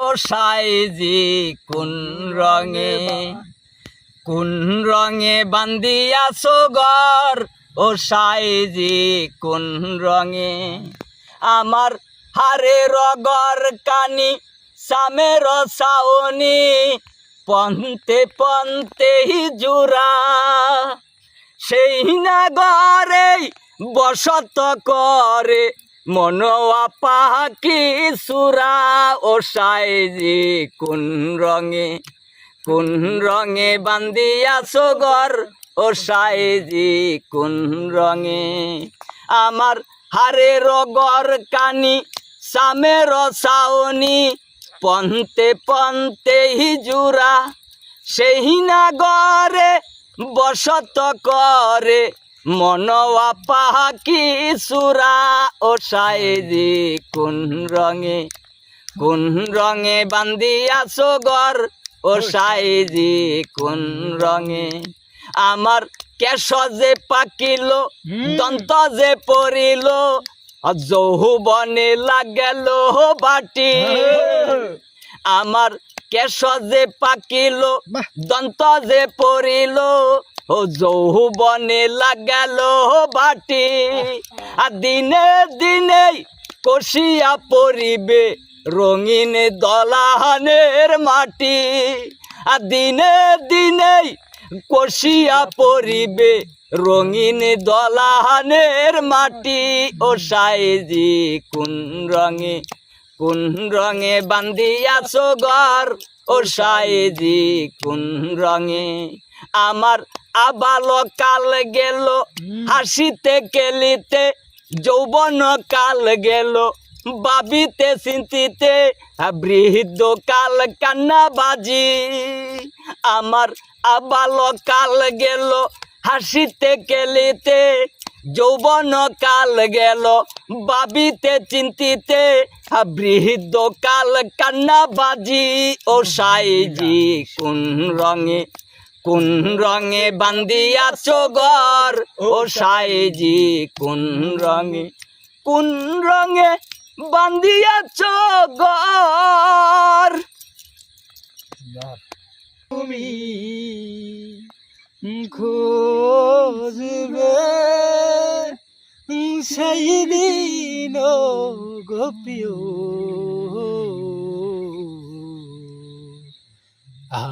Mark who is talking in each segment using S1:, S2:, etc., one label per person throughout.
S1: ও সাইজি কোন রঙে? কোন রঙে বান্দিয়াছো গর ও সাইজি কোন রঙে? আমার হারে রগর কানি সামের সাউনি পন্তে পন্তে জুরা সেই নাগরে বসত করে মনোয়া পাখি সুরা ও সাইজি, কোন রঙে কোন রঙে বান্দিয়াছো গর ও সাইজি, কোন রঙে? আমার হারে রগর কানি, সামের সাউনি পন্তে পন্তে হিজুরা, সেই নাগরে বসত করে মনোয়া পাখি সুরা ও সাইজি কোন রঙে কোন রঙে বান্দিয়াছো গর ও সাইজি কোন রঙে? আমার কেশ যে পাকিল দন্ত যে পড়িল যৌবনে লাগেল বাটি। আমার কেশ যে পাকিল দন্ত যে পড়িল ও যৌবনে লাগাল বাটি, আর দিনে দিনে কষিয়া পরিবে রঙিন দলাহানের মাটি, আর দিনে দিনে কষিয়া পরিবে রঙিন দলাহানের মাটি। ও সাইজি, কোন রঙে কোন রঙে বান্দিয়াছো ঘর? ও সাইজি, কোন রঙে আমার আবাল কাল গেল হাসিতে কেলিতে যৌবন কাল গেল। বাবিতে চিন্তিতে বৃদ্ধ কাল কান্না বাজি আমার আবাল কাল গেল হাসিতে কেলিতে যৌবন কাল গেল। বাবিতে চিন্তিতে বৃদ্ধ কাল কান্না বাজি ও সাইজি কোন রঙে কোন রঙে বান্দিয়াছ গর ও সাইজি, কোন রঙে কোন রঙে বান্দিয়াছ গর
S2: তুমি খুঁজবে সেই দিন গোপিও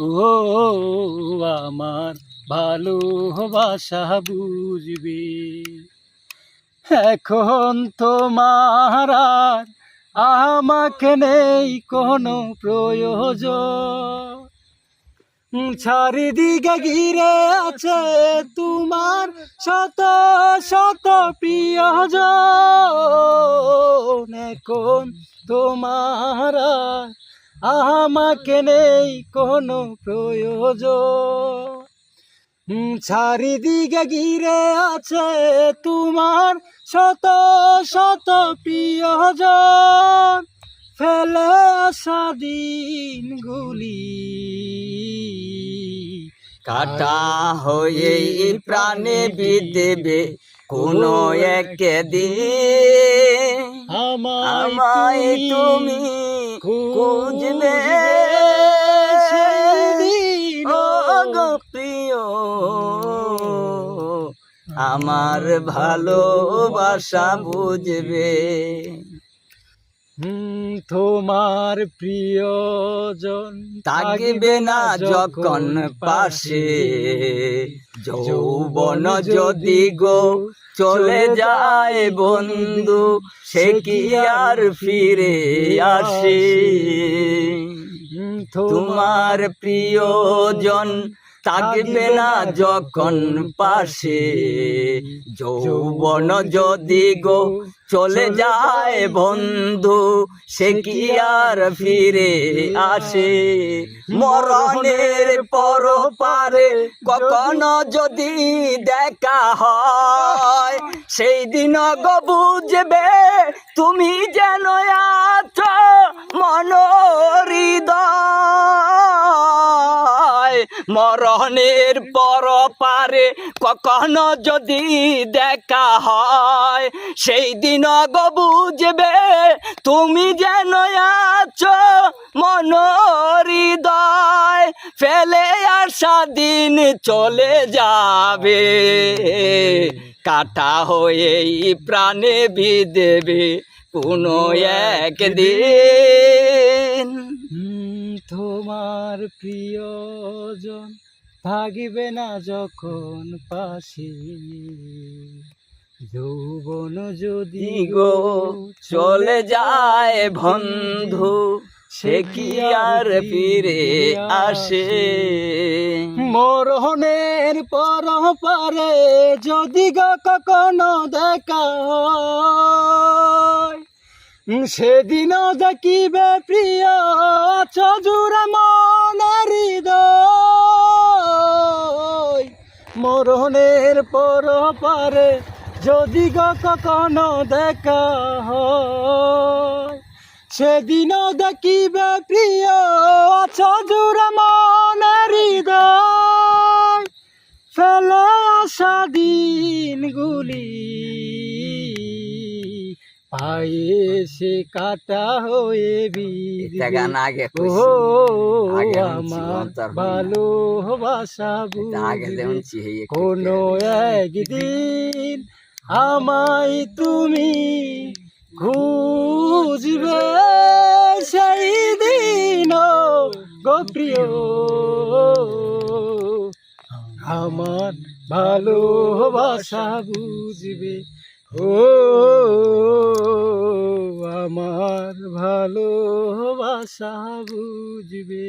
S2: ও আমার ভালোবাসা বুঝবে। এখন তোমার আমাকে নেই কোনো প্রয়োজন। চারিদিকে ঘিরে আছে তোমার শত শত প্রিয়জন। এখন তোমার আমাকে নেই কোনো প্রয়োজন। চারিদিকে ঘিরে আছে তোমার শত শত প্রিয়জন। ফেলে আসা দিনগুলি
S1: কাটা হয়ে প্রাণে বিদেবে কোনো একদিন। আমায় তুমি খুঁজবে প্রিয়। আমার ভালোবাসা বুঝবে।
S2: তোমার প্রিয়জন
S1: থাকবে না যখন পাশে। যৌবন যদি গো চলে যায় বন্ধু সে কি আর ফিরে আসে? তোমার প্রিয়জন থাকবে না যখন পাশে। যৌবন যদি গো চলে যায় বন্ধু সে কি আর ফিরে আসে? মরণের পর পারে কখনো যদি দেখা হয় সেই দিন গো বুঝবে তুমি যেন আছো মনোহৃদয় মরণের পর পারে কখনো যদি দেখা হয় সেই দিন বুঝবে তুমি যেন আছো মনোহৃদয় ফেলে আসা দিন চলে যাবে কাটা হয়েই প্রাণে বিদেবে কোনো একদিন।
S2: তোমার প্রিয়জন ভাগিবে না যখন পাশে। যৌবন যদি
S1: গো চলে যায় বন্ধু সে কি আর ফিরে আসে?
S2: মরণের পর পারে যদি গো কখনো দেখা হয় সেদিনও দেখিবে প্রিয় জুড়ে মনের হৃদয়। মরণের পর পারে যদি গ কখনো দেখা সেদিনও দেখিবে প্রিয় জুড়ে মনের ফেলে আসা দিনগুলি। পায়ে সে কাটা হয়ে
S1: গান আগে
S2: ও আমার। ভালোবাসা কোনো একদিন আমায় তুমি খুঁজবে সেই দিন গোপ্রিয় আমার ভালোবাসা বুঝবে ও আমার ভালোবাসা বুঝবে।